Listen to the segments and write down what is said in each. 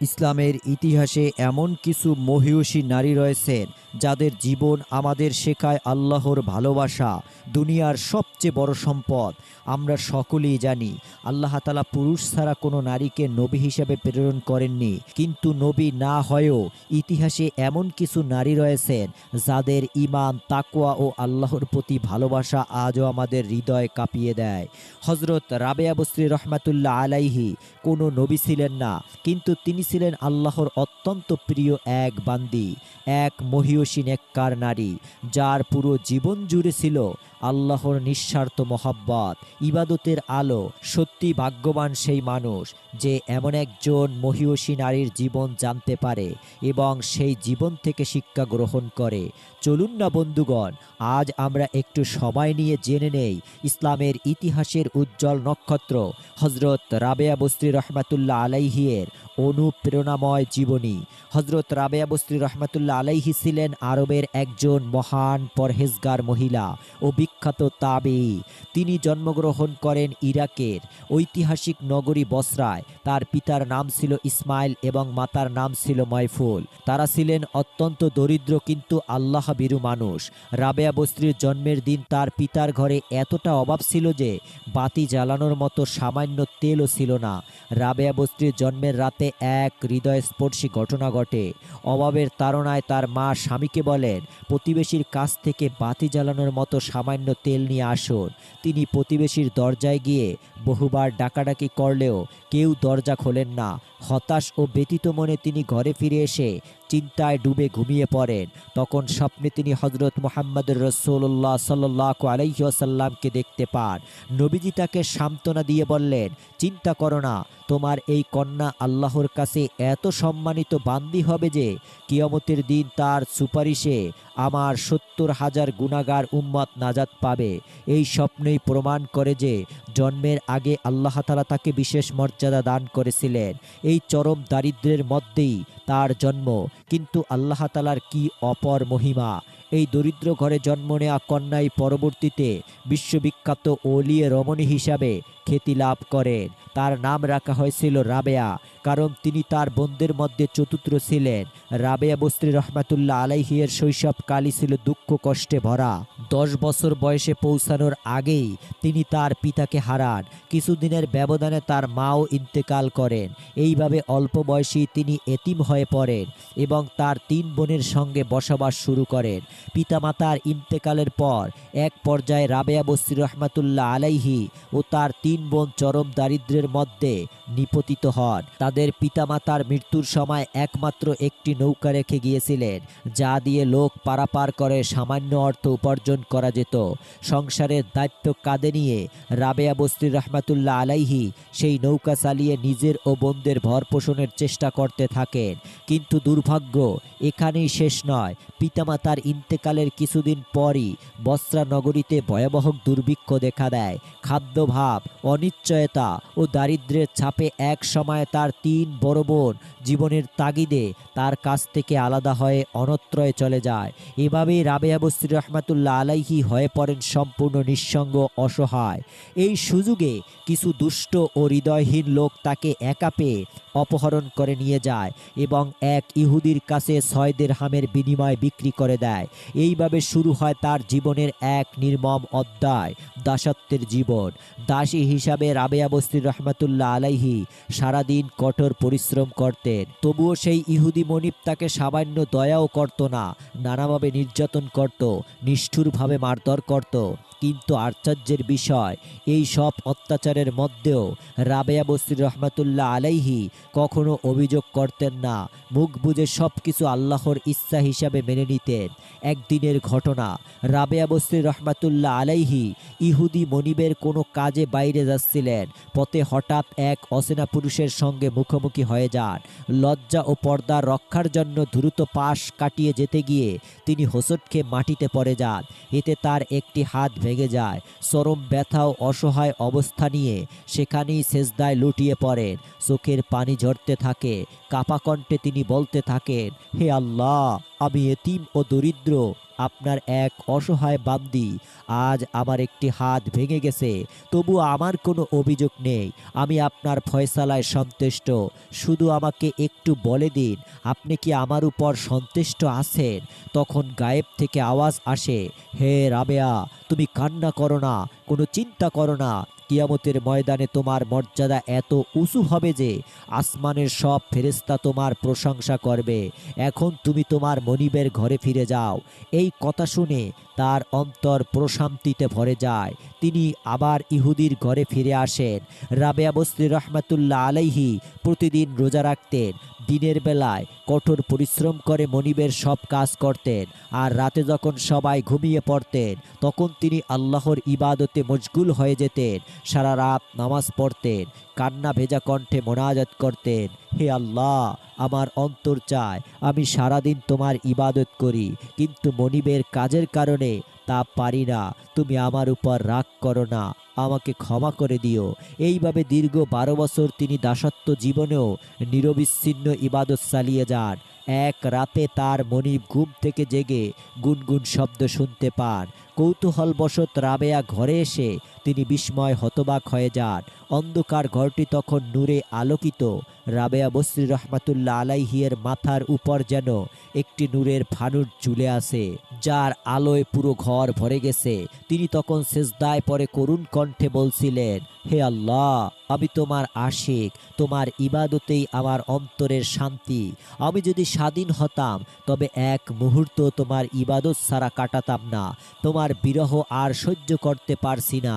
ইসলামের ইতিহাসে এমন কিছু মহিষী নারী রয়েছেন যাদের জীবন আমাদের শেখায় আল্লাহর ভালোবাসা, দুনিয়ার সবচেয়ে বড় সম্পদ। আমরা সকলেই জানি, আল্লাহ তালা পুরুষ ছাড়া কোনো নারীকে নবী হিসেবে প্রেরণ করেননি। কিন্তু নবী না হয়েও ইতিহাসে এমন কিছু নারী রয়েছেন যাদের ইমান তাকোয়া ও আল্লাহর প্রতি ভালোবাসা আজও আমাদের হৃদয় কাঁপিয়ে দেয়। হজরত রাবেয়া বস্ত্রী রহমাতুল্লাহ আলাইহি কোনো নবী ছিলেন না, কিন্তু তিনি ছিলেন আল্লাহর অত্যন্ত প্রিয় এক বান্দি, এক মহিয়সী নেককার নারী, যার পুরো জীবন জুড়ে ছিল আল্লাহর নিঃস্বার্থ মহাব্বত, ইবাদতের আলো, সত্যি ভাগ্যবান সেই মানুষ যে এমন একজন মহিয়সী নারীর জীবন জানতে পারে এবং সেই জীবন থেকে শিক্ষা গ্রহণ করে। চলুন না বন্ধুগণ, আজ আমরা একটু সময় নিয়ে জেনে নেই ইসলামের ইতিহাসের উজ্জ্বল নক্ষত্র হজরত রাবেয়া বস্ত্রী রহমাতুল্লাহ আলাইহিয়ের অনুপ্রেরণাময় জীবনী। হজরত রাবেয়া বস্ত্রী রহমাতুল্লাহ আলাইহি ছিলেন আরবের একজন মহান পরহেজগার মহিলা ও বিখ্যাত তাবে তিনি জন্মগ্রহণ করেন ইরাকের ঐতিহাসিক নগরী বসরায়। তার পিতার নাম ছিল ইসমাইল এবং মাতার নাম ছিল ময়ফুল তারা ছিলেন অত্যন্ত দরিদ্র কিন্তু আল্লাহ বিরু মানুষ। রাবেয়া বস্ত্রীর জন্মের দিন তার পিতার ঘরে এতটা অভাব ছিল যে বাতি জ্বালানোর মতো সামান্য তেলও ছিল না। রাবেয়া বস্ত্রীর জন্মের রাতে এক হৃদয়স্পর্শী ঘটনা ঘটে। অভাবের তাড়নায় তার মা স্বামীকে বলেন, প্রতিবেশীর কাছ থেকে বাতি জ্বালানোর মতো সামান্য তেল নিয়ে আসুন। তিনি প্রতিবেশীর দরজায় গিয়ে বহুবার ডাকাডাকি করলেও কেউ দরজা খোলেন না। হতাশ ও ব্যতীত মনে তিনি ঘরে ফিরে এসে চিন্তায় ডুবে ঘুমিয়ে পড়েন। তখন স্বপ্নে তিনি হজরত মোহাম্মদ রসোল্লাহ সাল্লাহ আলাইসাল্লামকে দেখতে পান। নবীজি তাকে সান্ত্বনা দিয়ে বললেন, চিন্তা করো না, তোমার এই কন্যা আল্লাহর কাছে এত সম্মানিত বান্দি হবে যে কিয়মতের দিন তার সুপারিশে আমার সত্তর হাজার গুণাগার উম্মত নাজাত পাবে। এই স্বপ্নই প্রমাণ করে যে জন্মের আগে আল্লাহ তালা তাকে বিশেষ মর্যাদা দান করেছিলেন। এই চরম দারিদ্রের মধ্যেই তার জন্ম। কিন্তু আল্লাহ তালার কি অপর মহিমা? এই দরিদ্র ঘরে জন্ম নেওয়া কন্যাই পরবর্তীতে বিশ্ববিখ্যাত ওলিয়ে রমণী হিসাবে খ্যাতি লাভ করেন। তার নাম রাখা হয়েছিল রাবেয়া, কারণ তিনি তার বোনদের মধ্যে চতুর্থ ছিলেন। রাবেয়া বস্ত্রী রহমাতুল্লাহ আলাইহিয়ের শৈশবকালই ছিল দুঃখ কষ্টে ভরা। দশ বছর বয়সে পৌঁছানোর আগেই তিনি তার পিতাকে হারান। কিছুদিনের ব্যবধানে তার মাও ইন্তেকাল করেন। এইভাবে অল্প বয়সী তিনি এতিম হয়ে পড়েন এবং তার তিন বোনের সঙ্গে বসবাস শুরু করেন। পিতামাতার ইন্তেকালের পর এক পর্যায়ে রাবেয়া বস্তির রহমাতুল্লাহ আলাইহি ও তার তিন বোন চরম দারিদ্রের মধ্যে নিপতিত হন। তাদের পিতামাতার মৃত্যুর সময় একমাত্র একটি নৌকা রেখে গিয়েছিলেন, যা দিয়ে লোক পারাপার করে সামান্য অর্থ উপার্জন করা যেত। সংসারের দায়িত্ব কাঁধে নিয়ে রাবেয়া বস্ত্রী রহমাতুল্লাহ আলাইহি সেই নৌকা চালিয়ে নিজের ও বোনদের ভর পোষণের চেষ্টা করতে থাকেন। কিন্তু দুর্ভাগ্য, এখানেই শেষ নয়। পিতামাতার ইন্তেকালের কিছুদিন পরই বস্ত্রা নগরীতে ভয়াবহ দুর্ভিক্ষ দেখা দেয়। খাদ্যভাব, অনিশ্চয়তা ও দারিদ্র্যের ছাপে এক সময় তার তিন বড় বোন জীবনের তাগিদে তার কাছ থেকে আলাদা হয়ে অনত্রয়ে চলে যায়। এভাবেই রাবেয়া বস্ত্রী রহমাতুল্লাহ আলাইহি হয়ে পড়েন সম্পূর্ণ নিঃসঙ্গ অসহায়। এই সুযোগে কিছু দুষ্ট ও হৃদয়হীন লোক তাকে একা পেয়ে অপহরণ করে নিয়ে যায় এবং এক ইহুদির কাছে ছয়দের হামের বিনিময়ে বিক্রি করে দেয়। এইভাবে শুরু হয় তার জীবনের এক নির্মম অধ্যায়, দাসত্বের জীবন। দাসী হিসাবে রাবেয়া বস্তির রহমাতুল্লাহ আলাইহি সারাদিন কঠোর পরিশ্রম করতেন। তবুও সেই ইহুদি মনিব তাকে সামান্য দয়াও করত না, নানাভাবে নির্যাতন করত, নিষ্ঠুরভাবে মারধর করত। কিন্তু আশ্চর্যের বিষয়, এই সব অত্যাচারের মধ্যেও রাবেয়া বস্তির রহমাতুল্লাহ আলাইহি কখনো অভিযোগ করতেন না, মুখ বুঝে সব কিছু আল্লাহর ইচ্ছা হিসাবে মেনে নিতেন। একদিনের ঘটনা, রাবেয়া বস্তির রহমাতুল্লাহ আলাইহি ইহুদি মনিবের কোনো কাজে বাইরে যাচ্ছিলেন, পথে হঠাৎ এক অচেনা পুরুষের সঙ্গে মুখোমুখি হয়ে যান। লজ্জা ও পর্দা রক্ষার জন্য দ্রুত পাশ কাটিয়ে যেতে গিয়ে তিনি হোসট খেয়ে মাটিতে পড়ে যান, এতে তার একটি হাত ভেঙে যায়। চরম ব্যথা ও অসহায় অবস্থা নিয়ে সেখানেই সেজদায় লুটিয়ে পড়েন। চোখের পানি ঝরতে থাকে কাপাকণ্ঠে তিনি বলতে থাকেন, হে আল্লাহ, আমি এতিম ও দরিদ্র। আপনার এক অসহায় বান্দি, আজ আমার একটি হাত ভেঙে গেছে, তবু আমার কোনো অভিযোগ নেই, আমি আপনার ফয়সালায় সন্তুষ্ট, শুধু আমাকে একটু বলে দিন, আপনি কি আমার উপর সন্তুষ্ট আছেন? তখন গায়েব থেকে আওয়াজ আসে, হে রাবেয়া, তুমি কান্না করো না, কোনো চিন্তা করো না কিয়ামতের ময়দানে তোমার মর্যাদা এত উঁচু হবে যে আসমানের সব ফেরেস্তা তোমার প্রশংসা করবে। এখন তুমি তোমার মনিবের ঘরে ফিরে যাও। এই কথা শুনে তার অন্তর প্রশান্তিতে ভরে যায়। তিনি আবার ইহুদির ঘরে ফিরে আসেন। রাবেয়া বস্ত্রী রহমাতুল্লাহ আলাইহি প্রতিদিন রোজা রাখতেন। দিনের বেলায় কঠোর পরিশ্রম করে মনিবের সব কাজ করতেন আর রাতে যখন সবাই ঘুমিয়ে পড়তেন, তখন তিনি আল্লাহর ইবাদতে মশগুল হয়ে যেতেন। সারা রাত নামাজ পড়তেন, কান্না ভেজা কণ্ঠে মোনাজাত করতেন। হে আল্লাহ আমার অন্তর চায়। আমি সারাদিন তোমার ইবাদত করি, কিন্তু মনিবের কাজের কারণে তা পারি না। তুমি আমার উপর রাগ করো না, আমাকে ক্ষমা করে দিও। এইভাবে দীর্ঘ বারো বছর তিনি দাসত্ব জীবনেও নিরবিচ্ছিন্ন ইবাদত চালিয়ে যান। এক রাতে তার মনিব ঘুম থেকে জেগে গুনগুন শব্দ শুনতে পান। কৌতূহলবশত রাবেয়া ঘরে এসে তিনি বিস্ময় হতবাক হয়ে যান। অন্ধকার ঘরটি তখন নূরে আলোকিত। রাবেয়া বসরি রহমাতুল্লাহ আলাইহিয়ের মাথার উপর যেন একটি নূরের ফানুর ঝুলে আছে, যার আলোয় পুরো ঘর ভরে গেছে। তিনি তখন সেজদায় পরে করুণ কণ্ঠে বলছিলেন, হে আল্লাহ, আমি তোমার আশিক, তোমার ইবাদতেই আমার অন্তরের শান্তি। আমি যদি স্বাধীন হতাম, তবে এক মুহূর্ত তোমার ইবাদত ছাড়া কাটাতাম না। তোমার বিরহ আর সহ্য করতে পারছি না।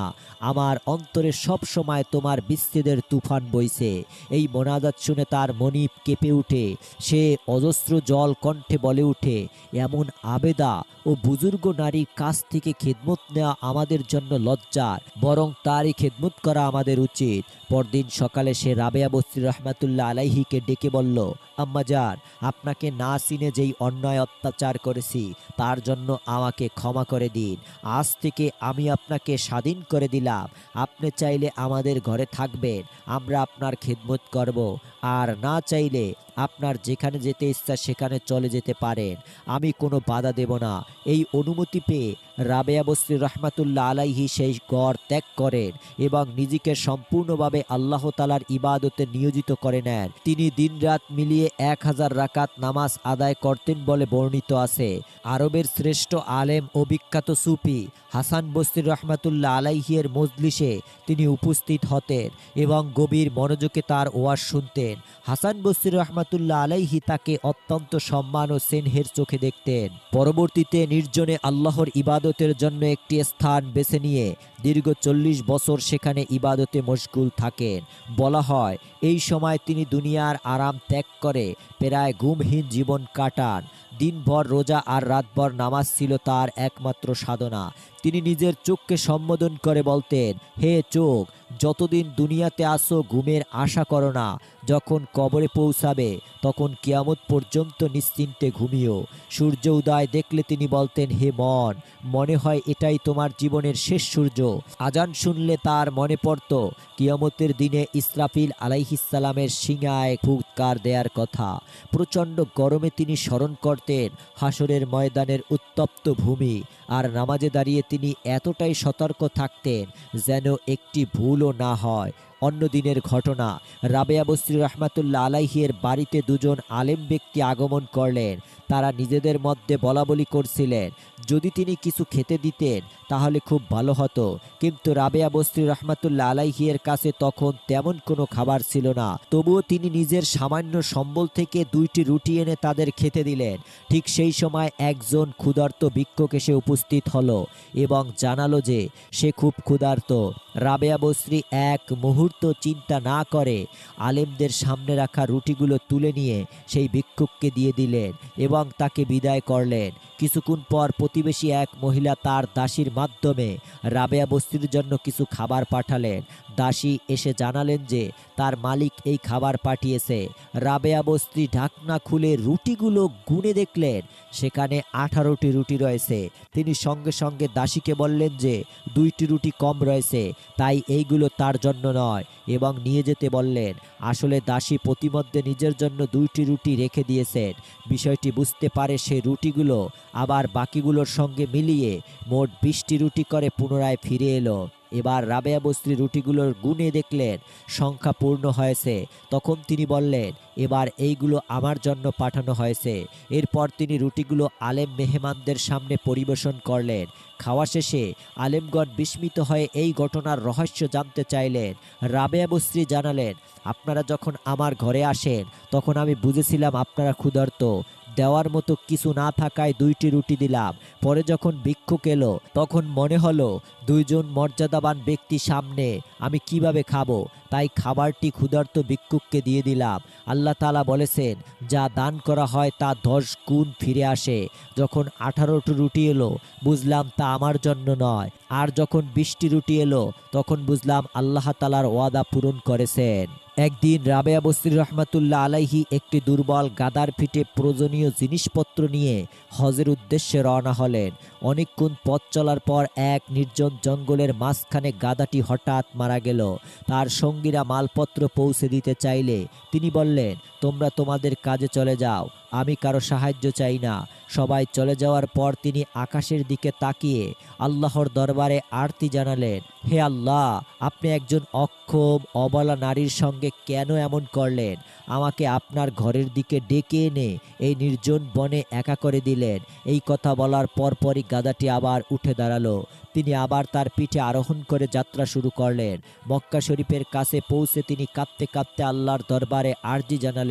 আমার অন্তরে সব সময় তোমার বিচ্ছেদের তুফান বইছে। এই মোনাজাত শুনে তার মনিব কেঁপে উঠে। সে অজস্র জল কণ্ঠে বলে উঠে, এমন আবেদা ও বুজুর্গ নারীর কাছ থেকে খেদমত নেওয়া আমাদের জন্য লজ্জার, বরং তারই খেদমত করা আমাদের উচিত। পরদিন সকালে সে রাবেয়া বস্ত্রী রহমাতুল্লাহ আলাইহিকে ডেকে বলল আম্মাজান আপনাকে না চিনে যেই অন্যায় অত্যাচার করেছি, তার জন্য আমাকে ক্ষমা করে দিন। আজ থেকে আমি আপনাকে স্বাধীন করে দিলাম। আপনি চাইলে আমাদের ঘরে থাকবেন। আমরা আপনার খেদমত করব। আর না চাইলে আপনার যেখানে যেতে ইচ্ছা সেখানে চলে যেতে পারেন। আমি কোনো বাধা দেব না। এই অনুমতি পেয়ে রাবেয়া বস্ত্রী রহমাতুল্লাহ আলাইহি সেই গড় ত্যাগ করেন এবং নিজেকে সম্পূর্ণভাবে আল্লাহ তালার ইবাদতে নিয়োজিত করে নেন। তিনি দিনরাত মিলিয়ে এক হাজার রাকাত নামাজ আদায় করতেন বলে বর্ণিত আছে। আরবের শ্রেষ্ঠ আলেম ও বিখ্যাত সুফি হাসান বস্তির রহমাতুল্লাহ আলাইহিয়ের মজলিসে তিনি উপস্থিত হতেন এবং গভীর মনোযোগে তার ওয়াজ শুনতেন। হাসান বস্তির রহমাতুল্লাহ আলাইহি তাকে অত্যন্ত সম্মান ও সেনহের চোখে দেখতেন। পরবর্তীতে নির্জনে আল্লাহর ইবাদতের জন্য একটি স্থান বেছে নিয়ে দীর্ঘ চল্লিশ বছর সেখানে ইবাদতে মশগুল থাকেন। বলা হয়, এই সময় তিনি দুনিয়ার আরাম ত্যাগ করে প্রায় ঘুমহীন জীবন কাটান। দিনভর রোজা আর রাতভর নামাজ ছিল তার একমাত্র সাধনা। তিনি নিজের চোখকে সম্বোধন করে বলতেন, হে চোখ যতদিন দুনিয়াতে আসো ঘুমের আশা করো না। যখন কবরে পৌঁছাবে, তখন কিয়ামত পর্যন্ত নিশ্চিন্তে ঘুমিও। সূর্য উদয় দেখলে তিনি বলতেন, হে মন, মনে হয় এটাই তোমার জীবনের শেষ সূর্য। আজান শুনলে তার মনে পড়ত, কিয়ামতের দিনে ইসরাফিল আলাইহিসালামের সিঙায় ফুৎকার দেয়ার কথা। প্রচণ্ড গরমে তিনি স্মরণ করতেন, হাসরের ময়দানের উত্তপ্ত ভূমি। আর নামাজে দাঁড়িয়ে তিনি এতটাই সতর্ক থাকতেন, যেন একটি ভুলও না হয়। অন্য দিনের ঘটনা রাবেয়া বস্ত্রী রহমাতুল্লা আলাইহিয়ের বাড়িতে দুজন আলেম ব্যক্তি আগমন করলেন। তারা নিজেদের মধ্যে বলাবলি করছিলেন। যদি তিনি কিছু খেতে দিতেন, তাহলে খুব ভালো হতো। কিন্তু রাবেয়া বস্ত্রী রহমাতুল্লাহ আলাইহিয়ের কাছে তখন তেমন কোনো খাবার ছিল না। তবুও তিনি নিজের সামান্য সম্বল থেকে দুইটি রুটি এনে তাদের খেতে দিলেন। ঠিক সেই সময় একজন ক্ষুধার্ত ভিক্ষুক এসে উপস্থিত হলো এবং জানালো যে সে খুব ক্ষুধার্ত। রাবেয়া বস্ত্রী এক মুহূর্ত চিন্তা না করে আলেমদের সামনে রাখা রুটিগুলো তুলে নিয়ে সেই ভিক্ষুককে দিয়ে দিলেন এবং তাকে বিদায় করলেন। কিছুক্ষণ পর প্রতিবেশী এক মহিলা তার দাসীর মাধ্যমে রাবেয়া বস্তির জন্য কিছু খাবার পাঠালেন। দাসী এসে জানালেন যে তার মালিক এই খাবার পাঠিয়েছে। রাবেয়া বস্ত্রী ঢাকনা খুলে রুটিগুলো গুনে দেখলেন। সেখানে আঠারোটি রুটি রয়েছে। তিনি সঙ্গে সঙ্গে দাসীকে বললেন যে, দুইটি রুটি কম রয়েছে, তাই এইগুলো তার জন্য নয় এবং নিয়ে যেতে বললেন। আসলে দাসী প্রতিমধ্যে নিজের জন্য দুইটি রুটি রেখে দিয়েছেন। বিষয়টি বুঝতে পারে সে রুটিগুলো, আবার বাকিগুলোর আলোর সঙ্গে মিলিয়ে মোট বিশটি রুটি করে পুনরায় ফিরে এলো। এবার রাবেয়া বস্ত্রী রুটিগুলোর গুণে দেখলেন, সংখ্যা পূর্ণ হয়েছে। তখন তিনি বললেন, এবার এইগুলো আমার জন্য পাঠানো হয়েছে। এরপর তিনি রুটিগুলো আলেম মেহমানদের সামনে পরিবেশন করলেন। খাওয়া শেষে আলেমগণ বিস্মিত হয়ে এই ঘটনার রহস্য জানতে চাইলেন। রাবেয়া বস্ত্রী জানালেন, আপনারা যখন আমার ঘরে আসেন, তখন আমি বুঝেছিলাম আপনারা ক্ষুধার্ত। দেওয়ার মতো কিছু না থাকায় দুইটি রুটি দিলাম। পরে যখন ভিক্ষুক এলো, তখন মনে হলো, দুইজন মর্যাদাবান ব্যক্তি সামনে, আমি কীভাবে খাব? তাই খাবারটি ক্ষুধার্ত ভিক্ষুককে দিয়ে দিলাম। আল্লাহ তালা বলেছেন, যা দান করা হয় তা দশ গুণ ফিরে আসে। যখন আঠারোটি রুটি এলো, বুঝলাম তা আমার জন্য নয়। আর যখন বিশটি রুটি এলো, তখন বুঝলাম আল্লাহ তালার ওয়াদা পূরণ করেছেন। একদিন রাবেয়া বস্তির রহমাতুল্লাহ আলাইহি একটি দুর্বল গাদার পিঠে প্রয়োজনীয় জিনিসপত্র নিয়ে হজের উদ্দেশ্যে রওনা হলেন। অনেকক্ষণ পথ চলার পর এক নির্জন জঙ্গলের মাঝখানে গাদাটি হঠাৎ মারা গেল। তার সঙ্গীরা মালপত্র পৌঁছে দিতে চাইলে তিনি বললেন তোমরা তোমাদের কাজে চলে যাও, আমি কারও সাহায্য চাই না। সবাই চলে যাওয়ার পর তিনি আকাশের দিকে তাকিয়ে আল্লাহর দরবারে আরতি জানালেন, হে আল্লাহ, আপনি একজন অক্ষম, অবলা নারীর সঙ্গে কেন এমন করলেন? আমাকে আপনার ঘরের দিকে ডেকে এনে এই নির্জন বনে একা করে দিলেন। এই কথা বলার পরপরই গাদাটি আবার উঠে দাঁড়াল। তিনি আবার তার পিঠে আরোহণ করে যাত্রা শুরু করলেন। মক্কা শরীফের কাছে পৌঁছে তিনি কাঁদতে কাঁদতে আল্লাহর দরবারে আর্জি জানালেন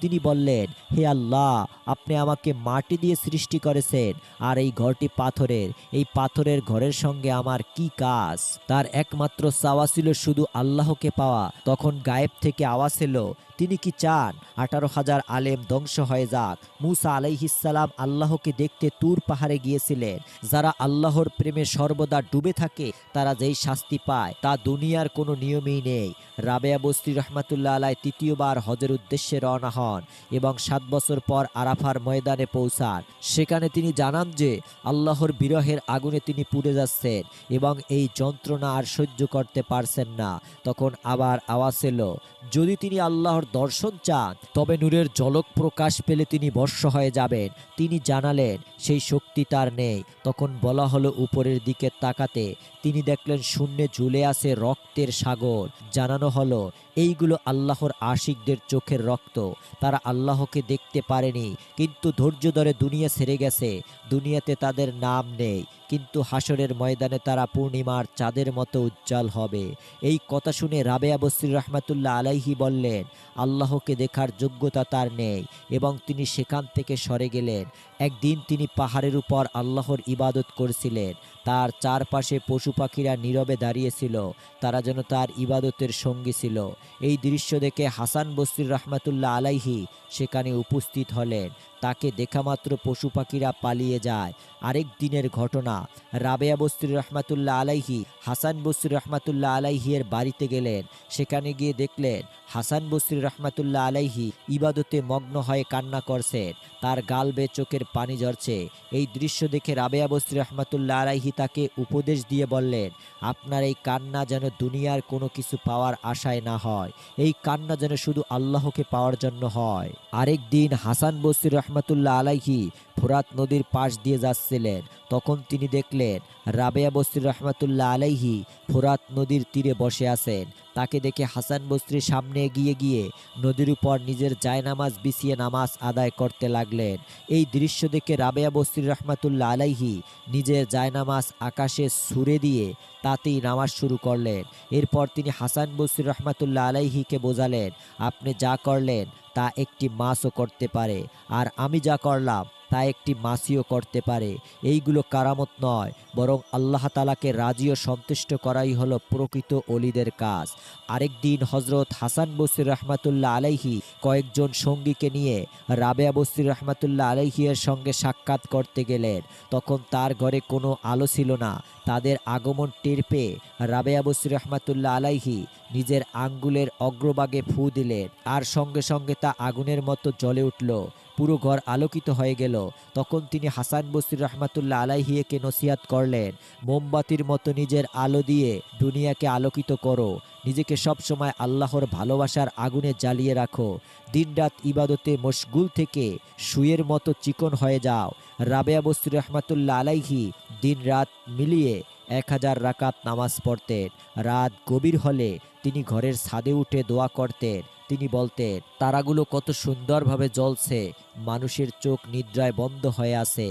তিনি বললেন, হে আল্লাহ, আপনি আমাকে মাটি দিয়ে সৃষ্টি করেছেন, আর এই ঘরটি পাথরের। এই পাথরের ঘরের সঙ্গে আমার কি কাজ? তার একমাত্র চাওয়া ছিল শুধু আল্লাহকে পাওয়া। তখন গায়েব থেকে আওয়াজ এলো তিনি কি চান? আঠারো হাজার আলেম ধ্বংস হয়ে যাক। মুসা আলাইহিসালাম আল্লাহকে দেখতে তুর পাহাড়ে গিয়েছিলেন। যারা আল্লাহর প্রেমে সর্বদা ডুবে থাকে, তারা যেই শাস্তি পায়, তা দুনিয়ার কোনো নিয়মেই নেই। রাবেয়া বস্তি রহমাতুল্লাহ আলাই তৃতীয়বার হজের উদ্দেশ্যে রওনা হন এবং সাত বছর পর আরাফার ময়দানে পৌঁছান। সেখানে তিনি জানান যে, আল্লাহর বিরহের আগুনে তিনি পুড়ে যাচ্ছেন এবং এই যন্ত্রণা আর সহ্য করতে পারছেন না। তখন আবার আওয়াজ এলো, যদি তিনি আল্লাহর দর্শন চান, তবে নূরের জলক প্রকাশ পেলে তিনি বর্ষ হয়ে যাবেন। তিনি জানালেন, সেই শক্তি তার নেই। তখন বলা হলো উপরের দিকে তাকাতে। তিনি দেখলেন শূন্যে ঝুলে আছে রক্তের সাগর। জানানো হলো, এইগুলো আল্লাহর আশিকদের চোখের রক্ত। তারা আল্লাহকে দেখতে পারেনি, কিন্তু ধৈর্য ধরে দুনিয়া ছেড়ে গেছে। দুনিয়াতে তাদের নাম নেই, কিন্তু হাসরের ময়দানে তারা পূর্ণিমার চাঁদের মতো উজ্জ্বল হবে। এই কথা শুনে রাবেয়া বসির রহমাতুল্লাহ আলাইহি বললেন আল্লাহকে দেখার যোগ্যতা তার নেই এবং তিনি সেখান থেকে সরে গেলেন। একদিন তিনি পাহাড়ের উপর আল্লাহর ইবাদত করছিলেন। তার চারপাশে পশু পাখিরা নীরবে দাঁড়িয়েছিল তারা যেন তার ইবাদতের সঙ্গী ছিল। এই দৃশ্য দেখে হাসান বস্তির রহমাতুল্লাহ আলাইহি সেখানে উপস্থিত হলেন। তাকে দেখামাত্র পশু পাখিরা পালিয়ে যায়। আরেক দিনের ঘটনা, রাবেয়া বস্তির রহমাতুল্লাহ আলাইহি হাসান বস্তির রহমাতুল্লাহ আলাইহি এর বাড়িতে গেলেন। সেখানে গিয়ে দেখলেন, হাসান বস্তির রহমাতুল্লাহ আলাইহি ইবাদতে মগ্ন হয়ে কান্না করছেন। তার গাল বেয়ে চোখের পানি ঝরছে। এই দৃশ্য দেখে রাবেয়া বস্তির রহমাতুল্লাহ আলাইহি তাকে উপদেশ দিয়ে বললেন, আপনার এই কান্না যেন দুনিয়ার কোনো কিছু পাওয়ার আশায় না হয়। এই কান্না যেন শুধু আল্লাহকে পাওয়ার জন্য হয়। আরেক দিন হাসান বসির রহমতুল্লাহ আলাইহি ফোরাত নদীর পাশ দিয়ে যাচ্ছিলেন। তখন তিনি দেখলেন রাবেয়া বস্তির রহমাতুল্লাহ আলাইহি ফোরাত নদীর তীরে বসে আছেন। তাকে দেখে হাসান বস্তির সামনে এগিয়ে গিয়ে নদীর উপর নিজের জায়নামাজ বিছিয়ে নামাজ আদায় করতে লাগলেন। এই দৃশ্য দেখে রাবেয়া বস্তির রহমাতুল্লাহ আলাইহি নিজের জায়নামাজ আকাশে ছুড়ে দিয়ে তাতেই নামাজ শুরু করলেন। এরপর তিনি হাসান বস্তির রহমাতুল্লাহ আলাইহিকে বোঝালেন, আপনি যা করলেন তা একটি মাছও করতে পারে। আর আমি যা করলাম, তা একটি মাসিও করতে পারে। এইগুলো কারামত নয়, বরং আল্লাহ তালাকে রাজি ও সন্তুষ্ট করাই হলো প্রকৃত অলিদের কাজ। আরেক দিন হজরত হাসান বসির রহমাতুল্লাহ আলাইহি কয়েকজন সঙ্গীকে নিয়ে রাবেয়া বসির রহমাতুল্লাহ আলাইহি এর সঙ্গে সাক্ষাৎ করতে গেলেন। তখন তার ঘরে কোনো আলো ছিল না। তাদের আগমন টের পেয়ে রাবেয়া বসির রহমাতুল্লাহ আলাইহি নিজের আঙ্গুলের অগ্রভাগে ফু দিলেন। আর সঙ্গে সঙ্গে তা আগুনের মতো জ্বলে উঠল। পুরো ঘর আলোকিত হয়ে গেল। তখন তিনি হাসান বসির রহমাতুল্লাহ আলাইহিয়েকে নসিহাত করলেন, মোমবাতির মতো নিজের আলো দিয়ে দুনিয়াকে আলোকিত করো, নিজেকে সবসময় আল্লাহর ভালোবাসার আগুনে জ্বালিয়ে রাখো, দিনরাত ইবাদতে মশগুল থেকে শুয়ের মতো চিকন হয়ে যাও। রাবেয়া বস্তুর রহমাতুল্লাহ আলাইহি দিন রাত মিলিয়ে এক হাজার রাকাত নামাজ পড়তেন। রাত গভীর হলে তিনি ঘরের ছাদে উঠে দোয়া করতেন। তিনি বলতেন, তারাগুলো কত সুন্দরভাবে জ্বলছে, মানুষের চোখ নিদ্রায় বন্ধ হয়ে আছে,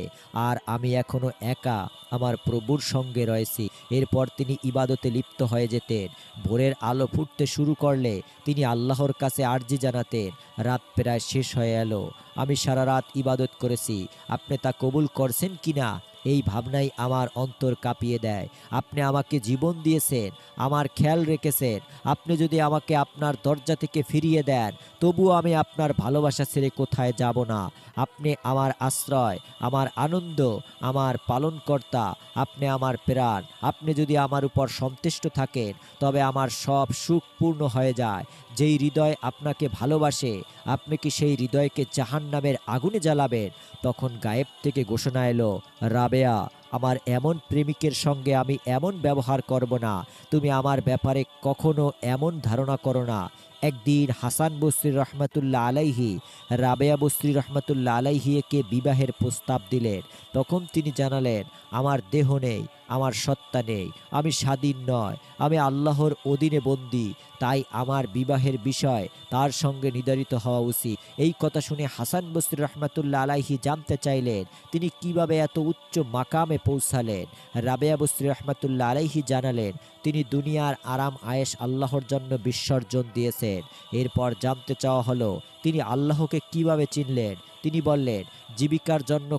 আর আমি এখনও একা আমার প্রভুর সঙ্গে রয়েছি। এরপর তিনি ইবাদতে লিপ্ত হয়ে যেতেন। ভোরের আলো ফুটতে শুরু করলে তিনি আল্লাহর কাছে আর্জি জানাতেন। রাত প্রায় শেষ হয়ে এলো। আমি সারা রাত ইবাদত করেছি। আপনি তা কবুল করছেন কিনা এই ভাবনাই আমার অন্তর কাঁপিয়ে দেয়। আপনি আমাকে জীবন দিয়েছেন, আমার খেয়াল রেখেছেন। আপনি যদি আমাকে আপনার দরজা থেকে ফিরিয়ে দেন, তবুও আমি আপনার ভালোবাসা ছেড়ে কোথায় যাব না। আপনি আমার আশ্রয়, আমার আনন্দ, আমার পালনকর্তা, আপনি আমার প্রাণ। আপনি যদি আমার উপর সন্তুষ্ট থাকেন, তবে আমার সব সুখ পূর্ণ হয়ে যায়। যেই হৃদয় আপনাকে ভালোবাসে, আপনি কি সেই হৃদয়কে জাহান নামের আগুনে জ্বালাবেন? তখন গায়েব থেকে ঘোষণা এলো রাবেয়া আমার এমন প্রেমিকের সঙ্গে আমি এমন ব্যবহার করব না। তুমি আমার ব্যাপারে কখনো এমন ধারণা করো না। একদিন হাসান বস্রী রহমতুল্লা আলাইহি, রাবেয়া বস্রী রহমতুল্লা আলাইহিকে বিবাহের প্রস্তাব দিলেন। তখন তিনি জানালেন, আমার দেহ নেই। আমার সত্তা নেই, আমি স্বাধীন নয়, আমি আল্লাহর অধীনে বন্দী, তাই আমার বিবাহের বিষয় তার সঙ্গে নির্ধারিত হওয়া উচিত। এই কথা শুনে হাসান বস্রী রহমতুল্লাহ আলাইহি জানতে চাইলেন, তিনি কীভাবে এত উচ্চ মাকামে পৌঁছালেন। রাবেয়া বস্রী রহমতুল্লাহ আলাইহি জানালেন, তিনি দুনিয়ার আরাম আয়েশ আল্লাহর জন্য বিসর্জন দিয়েছেন। এরপর জানতে চাওয়া হলো, তিনি আল্লাহকে কীভাবে চিনলেন? তিনি বললেন, জীবিকার জন্য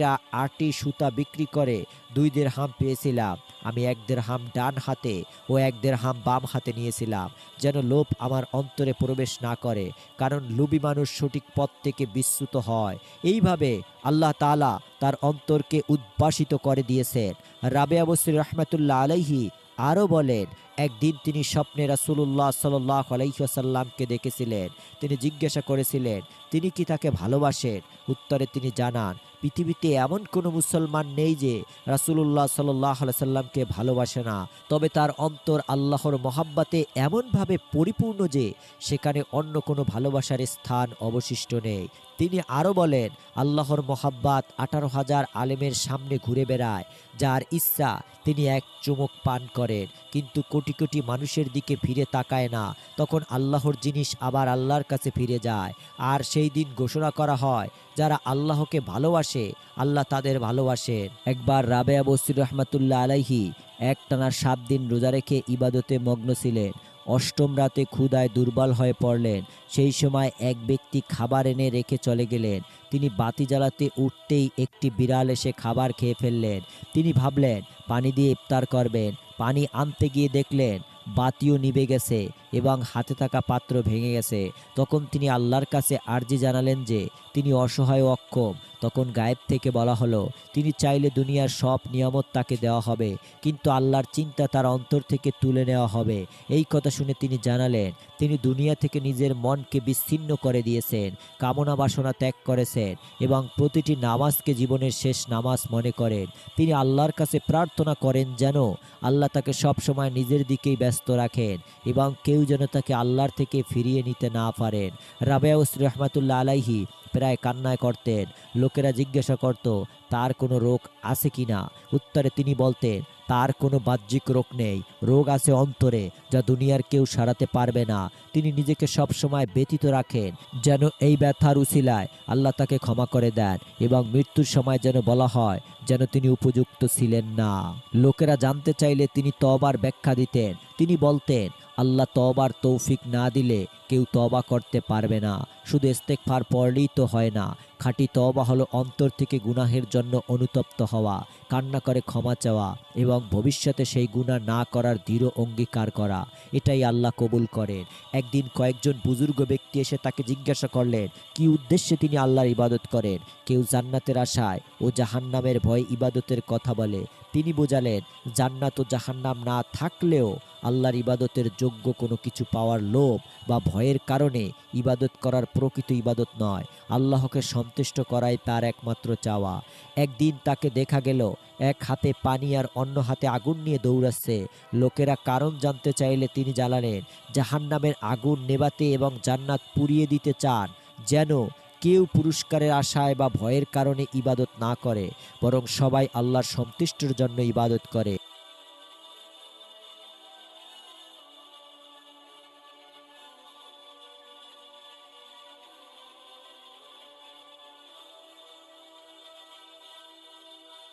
কয়েকটা আটি সুতা বিক্রি করে দুই দের হাম পেয়েছিলাম। আমি এক দের হাম ডান হাতে ও এক দের হাম বাম হাতে নিয়েছিলাম, যেন লোভ আমার অন্তরে প্রবেশ না করে, কারণ লোভী মানুষ সঠিক পথ থেকে বিচ্যুত হয়। এইভাবে আল্লাহ তাআলা তার অন্তরকে উদ্ভাসিত করে দিয়েছেন। রাবেয়া বসির রহমতুল্লাহ আলাইহি আরও বলেন একদিন তিনি স্বপ্নে রাসুল্লাহ সাল্লাহ আলাইসাল্লামকে দেখেছিলেন। তিনি জিজ্ঞাসা করেছিলেন, তিনি কি তাকে ভালোবাসেন? উত্তরে তিনি জানান, পৃথিবীতে এমন কোনো মুসলমান নেই যে রাসুলুল্লাহ সাল্লাহ সাল্লামকে ভালোবাসে না। তবে তার অন্তর আল্লাহর মহাব্বাতে এমনভাবে পরিপূর্ণ যে সেখানে অন্য কোনো ভালোবাসার স্থান অবশিষ্ট নেই। তিনি আরও বলেন, আল্লাহর মহাব্বাত আঠারো হাজার আলেমের সামনে ঘুরে বেড়ায়, যার ইচ্ছা তিনি এক চুমুক পান করেন। কিন্তু কোটি কোটি কোটি মানুষের দিকে ফিরে তাকায় না। তখন আল্লাহর জিনিস আবার আল্লাহর কাছে ফিরে যায়। আর সেই দিন ঘোষণা করা হয়, যারা আল্লাহকে ভালোবাসে, আল্লাহ তাদের ভালোবাসেন। একবার রাবেয়া বসির রহমাতুল্লাহ আলাইহি একটানা সাত দিন রোজা রেখে ইবাদতে মগ্ন ছিলেন। অষ্টম রাতে ক্ষুদায় দুর্বল হয়ে পড়লেন। সেই সময় এক ব্যক্তি খাবার এনে রেখে চলে গেলেন। তিনি বাতি জ্বালাতে উঠতেই একটি বিড়াল এসে খাবার খেয়ে ফেললেন। তিনি ভাবলেন, পানি দিয়ে ইফতার করবেন। পানি আনতে গিয়ে দেখলেন, বাতিও নিভে গেছে এবং হাতে থাকা পাত্র ভেঙে গেছে। তখন তিনি আল্লাহর কাছে আর্জি জানালেন যে, তিনি অসহায় অক্ষম। তখন গায়েব থেকে বলা হলো, তিনি চাইলে দুনিয়ার সব নিয়ামত তাকে দেওয়া হবে, কিন্তু আল্লাহর চিন্তা তার অন্তর থেকে তুলে নেওয়া হবে। এই কথা শুনে তিনি জানালেন, তিনি দুনিয়া থেকে নিজের মনকে বিচ্ছিন্ন করে দিয়েছেন, কামনা বাসনা ত্যাগ করেছেন এবং প্রতিটি নামাজকে জীবনের শেষ নামাজ মনে করেন। তিনি আল্লাহর কাছে প্রার্থনা করেন যেন আল্লাহ তাকে সবসময় নিজের দিকেই ব্যস্ত রাখেন এবং কেউ যেন তাকে আল্লাহর থেকে ফিরিয়ে নিতে না পারেন। রাবেয়াউস রহমাতুল্লাহ আলাইহি প্রায় কান্নায় করতেন। লোকেরা জিজ্ঞাসা করত, তার কোনো রোগ আছে কি না? উত্তরে তিনি বলতেন, তার কোনো বাহ্যিক রোগ নেই। রোগ আছে অন্তরে, যা দুনিয়ার কেউ সারাতে পারবে না। তিনি নিজেকে সবসময় ব্যতীত রাখেন, যেন এই ব্যথার উসিলায় আল্লাহ তাকে ক্ষমা করে দেন এবং মৃত্যুর সময় যেন বলা হয়, যেন তিনি উপযুক্ত ছিলেন না। লোকেরা জানতে চাইলে তিনি তবার ব্যাখ্যা দিতেন। তিনি বলতেন আল্লাহ তবার তৌফিক না দিলে কেউ তবা করতে পারবে না। শুধু ইস্তেকফার পড়লেই তো হয় না। খাঁটি তবা হলো অন্তর থেকে গুনাহের জন্য অনুতপ্ত হওয়া। কান্না করে ক্ষমা চাওয়া এবং ভবিষ্যতে সেই গুনাহ না করার দৃঢ় অঙ্গীকার করা। এটাই আল্লাহ কবুল করেন। একদিন কয়েকজন বুজুর্গ ব্যক্তি এসে তাকে জিজ্ঞাসা করলেন, কি উদ্দেশ্যে তিনি আল্লাহর ইবাদত করেন? কেউ জান্নাতের আশায় ও জাহান্নামের ভয় ইবাদতের কথা বলে। তিনি বোঝালেন, জান্নাত ও জাহান্নাম না থাকলেও আল্লাহর ইবাদতের যোগ্য কোনো কিছু পাওয়ার লোভ বা ভয়ের কারণে ইবাদত করার প্রকৃত ইবাদত নয়। আল্লাহকে সন্তুষ্ট করাই তার একমাত্র চাওয়া। একদিন তাকে দেখা গেল এক হাতে পানি আর অন্য হাতে আগুন নিয়ে দৌড়াচ্ছে। লোকেরা কারণ জানতে চাইলে তিনি জানালেন জাহান্নামের আগুন নেবাতে এবং জান্নাত পুড়িয়ে দিতে চান, যেন কেউ পুরস্কারের আশায় বা ভয়ের কারণে ইবাদত না করে, বরং সবাই আল্লাহর সন্তুষ্টির জন্য ইবাদত করে।